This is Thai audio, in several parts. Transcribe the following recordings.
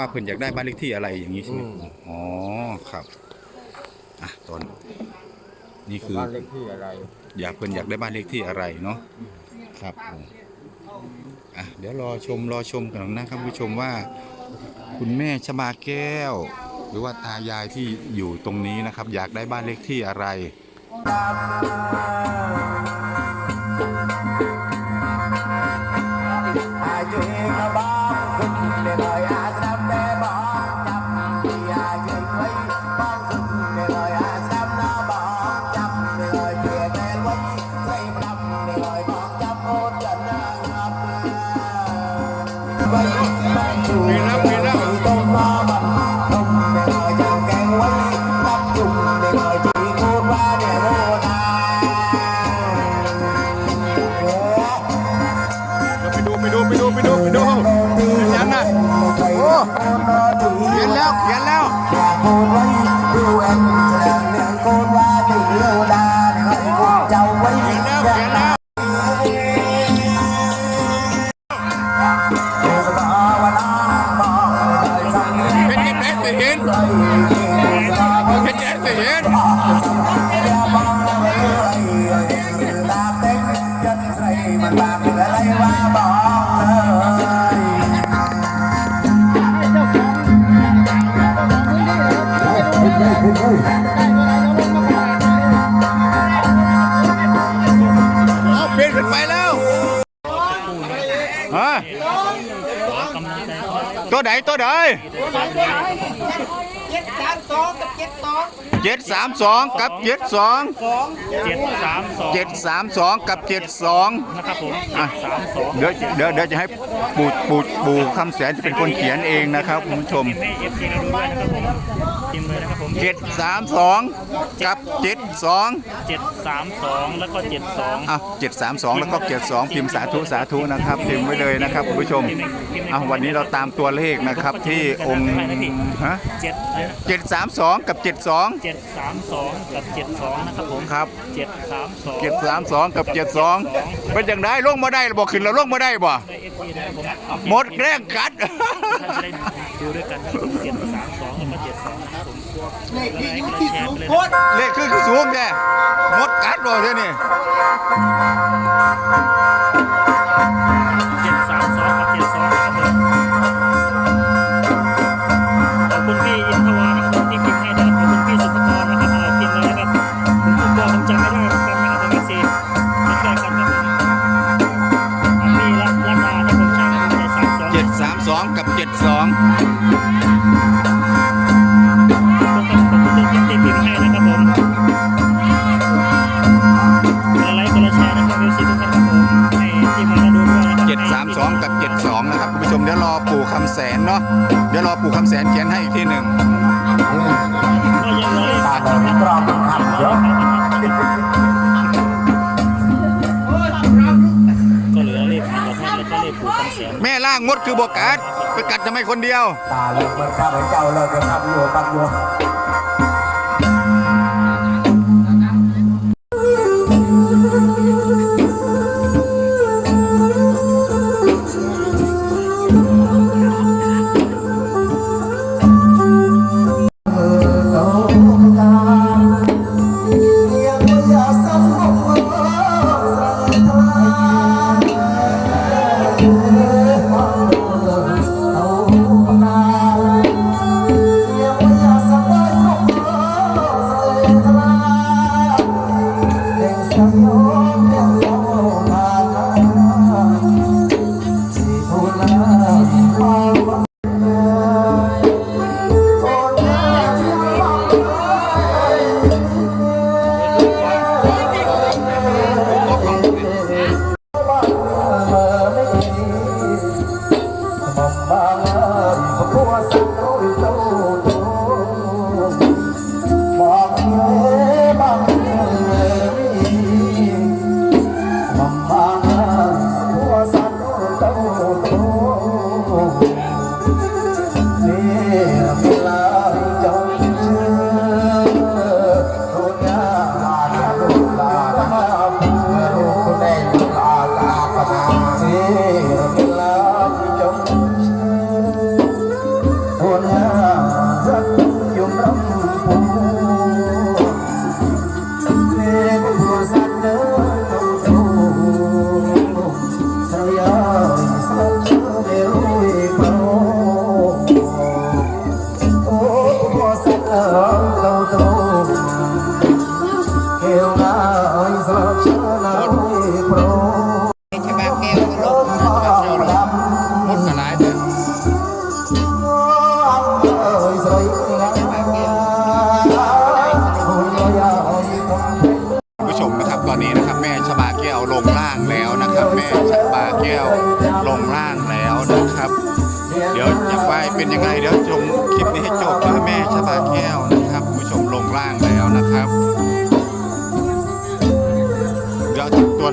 ว่าเพิ่นอยากได้บ้านเลขที่อะไรอย่างนี้ใช่ไหมอืม อ๋อครับอะตอนนี่คือ บ้านเลขที่อะไร อยากเพิ่นอยากได้บ้านเลขที่อะไรเนาะครับผมอะเดี๋ยวรอชมรอชมกันนะครับผู้ชมว่า คุณแม่ชบาแก้ว หรือว่าตายายที่อยู่ตรงนี้นะครับ อยากได้บ้านเลขที่อะไร อายุเองบ้างขึ้นได้เลยอา เจ็ดสามสองกับเจ็ดสองเจ็ดสามสองกับเจ็ดสองเจ็ดสามสองเจ็ดสามสองกับเจ็ดสองนะครับผมอะสามสองเดี๋ยวเดี๋ยวเดี๋ยวจะให้ปู่ปู่ปู่คำแสนจะเป็นคนเขียนเองนะครับคุณผู้ชม ให้เอฟซีเราดูด้วยนะครับผม พิมพ์เลยนะครับผมเจ็ดสามสองกับเจ็ดสองเจ็ดสามสองแล้วก็เจ็ดสองอะเจ็ดสามสองแล้วก็เจ็ดสองพิมพ์สาธุสาธุนะครับ พิมพ์ไว้เลยนะครับคุณผู้ชมอะวันนี้เราตามตัวเลขนะครับที่องค์ฮะเจ็ดเจ็ดสามสองกับเจ็ดสองเจ็ดสามสองกับเจ็ดสองนะครับผมครับเจ็ดสามสองเจ็ดสามสองกับเจ็ดสองเป็นอย่างไรลงมาได้บอกขึ้นแล้วลงมาได้บ่ได้เอฟซีนะครับผมหมดแรงกัดท่านจะได้ดูด้วยกันนะครับผมเจ็ดสามสองแล้วก็เจ็ดสองนะครับผมเลขที่อยู่ที่สูงโคตรเลขคือคือสูงแกหมดกัดบ่เท่านี่ คำแสนเนาะเดี๋ยวรอปู่คำแสนเขียนให้อีกทีหนึ่งก็ยังเหลือตาเดินกรอบคำเยอะก็เหลือเลขพันกับท่านแล้วก็เลขผูกคำแสนแม่ล่างมดคือบกัดไปกัดทำไมคนเดียว ตาเลือกมันข้าพเจ้าเลยจะทำอยู่ตักอยู่ เ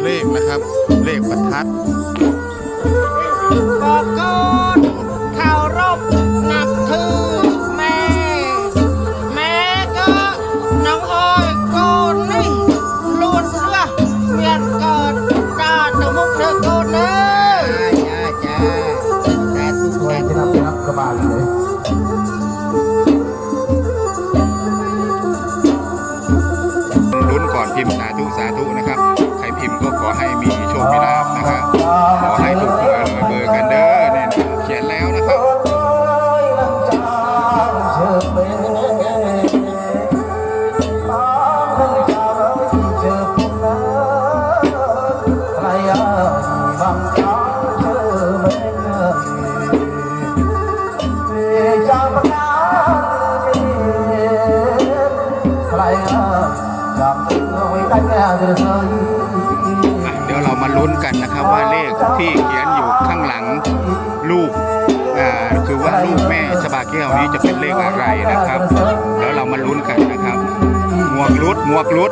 เลขนะครับ เลขประทัดบอกก่อนข่าวรบนับถือ เดี๋ยวเรามาลุ้นกันนะครับว่าเลขที่เขียนอยู่ข้างหลังลูกคือว่าลูกแม่ชบาแก้วนี้จะเป็นเลขอะไรนะครับ แล้วเรามาลุ้นกันนะครับหมวกรุดหมวกรุด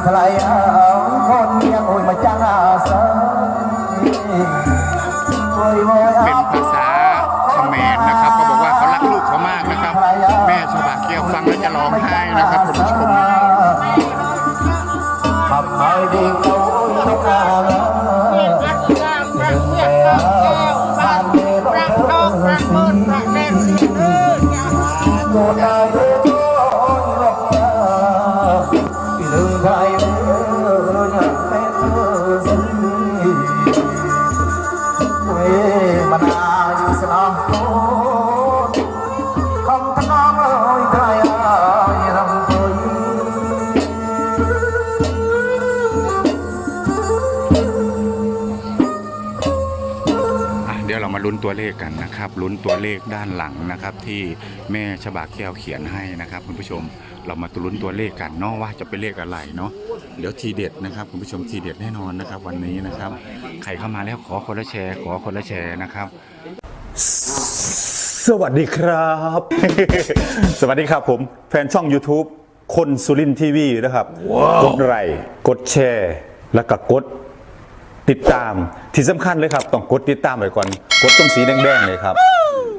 หนึ่งทลายเอาคนเมียโอ้ยมาจ้างอาสาโวยโวยเป็นภาษาเขมรนะครับเขาบอกว่าเขารักลูกเขามากนะครับ แม่ชบาแก้วฟังแล้วจะร้องไห้นะครับคุณผู้ชมทำไมดีเขาต้องอาเมียนรักงามรักเมียนรักแก้วบ้านรักทองรักเมินรักแดนเด้อจ้าโดน ดี๋ยวเรามาลุ้นตัวเลขกันนะครับลุ้นตัวเลขด้านหลังนะครับ ที่แม่ฉบาแก้วเขียนให้นะครับ คุณผู้ชมเรามาลุ้นตัวเลขกันเนาะว่าจะเป็นเลขอะไรเนาะเดี๋ยวทีเด็ดนะครับ คุณผู้ชมทีเด็ดแน่นอนนะครับ วันนี้นะครับใครเข้ามาแล้วขอคนละแชร์ ขอคนละแชร์นะครับ สวัสดีครับ สวัสดีครับผม แฟนช่อง YouTube คนสุรินทีวีนะครับ กดไลค์กดแชร์ แล้วก็กดติดตามที่สำคัญเลยครับ ต้องกดติดตามไว้ก่อน กดตรงสีแดงๆเลยครับ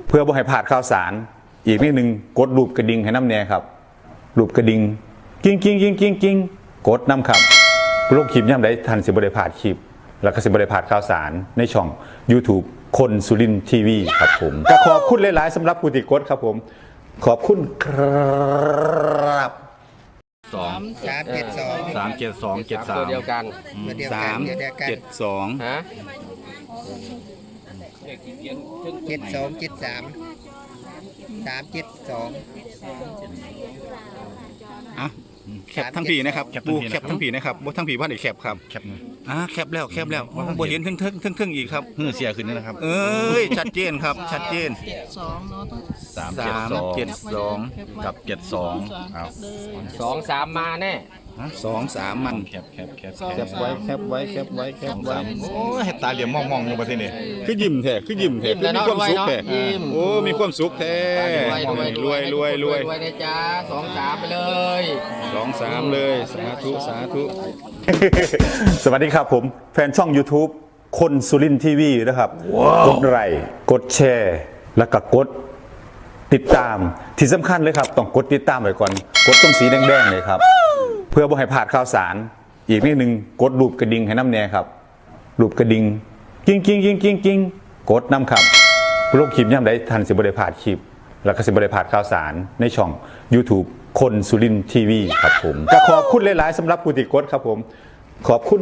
เพื่อบ่ให้พลาดข่าวสาร อีกนิดนึงกดรูปกระดิ่งให้น้ำแน่ครับรูปกระดิ่งกิ้งกิ้งกิ้งกิ้งกิ้งกดน้ำครับโลกคลิปย่ำได้ทันสิบริพลาดคลิป แล้วก็สิบริพลาดข่าวสารในช่อง YouTube คนสุรินทีวีครับผมก็ขอบคุณหลาย ๆสำหรับผู้ติดกดครับผม ขอบคุณครับ สองสามเจ็ดสองสามเจ็ดสองเจ็ดสามตัวเดียวกันตัวเดียวสากันมเดียวกันเจ็ดสองฮะเจ็ดสองเจ็ดสามสามเจ็ดสองอะ แคปทั้งผีนะครับปูแคปทั้งผีนะครับบ่ทั้งผีว่าไหนแคปครับแคปอ่าแคปแล้วแคปแล้วบ่เห็นทึ่งทึ่งทึ่งทึ่งอีกครับเพื่อเสียขึ้นนี่นะครับเอ้ยชัดเจนครับชัดเจนสามสามเจ็ดสองกับเจ็ดสองอ้าวสองสามมาแน่ สองสามมัน แคบแคบแคบแคปไว้แคปไว้แคปไว้แคปไว้โอ้ยเห็ดตาเหลี่ยมมองมองอยู่ประเทศนี้ คือยิ้มแท้คือยิ้มแท้คือมีความสุขแท้โอ้มีความสุขแท้รวยรวยรวยรวยนะจ๊ะสองสามไปเลย สองสามเลยสาธุสาธุ สวัสดีครับผม แฟนช่อง YouTube คนสุรินทีวีนะครับ กดไลค์กดแชร์ แล้วก็กดติดตามที่สำคัญเลยครับ ต้องกดติดตามไว้ก่อน กดตรงสีแดงๆเลยครับ เพื่อบ่ให้พลาดข่าวสาร อีกนิดหนึ่งกดรูปกระดิ่งให้น้ำแน่ครับรูปกระดิ่งกิ้งกิ้งกิ้งกิ้งกิ้งกดน้ำครับโลกคลิปย่ำได้ทันสิบริพลาดคลิป แล้วก็สิบริพลาดข่าวสารในช่อง YouTube คนสุรินทีวีครับผมก็ขอบคุณหลาย ๆสำหรับผู้ติดกดครับผม ขอบคุณ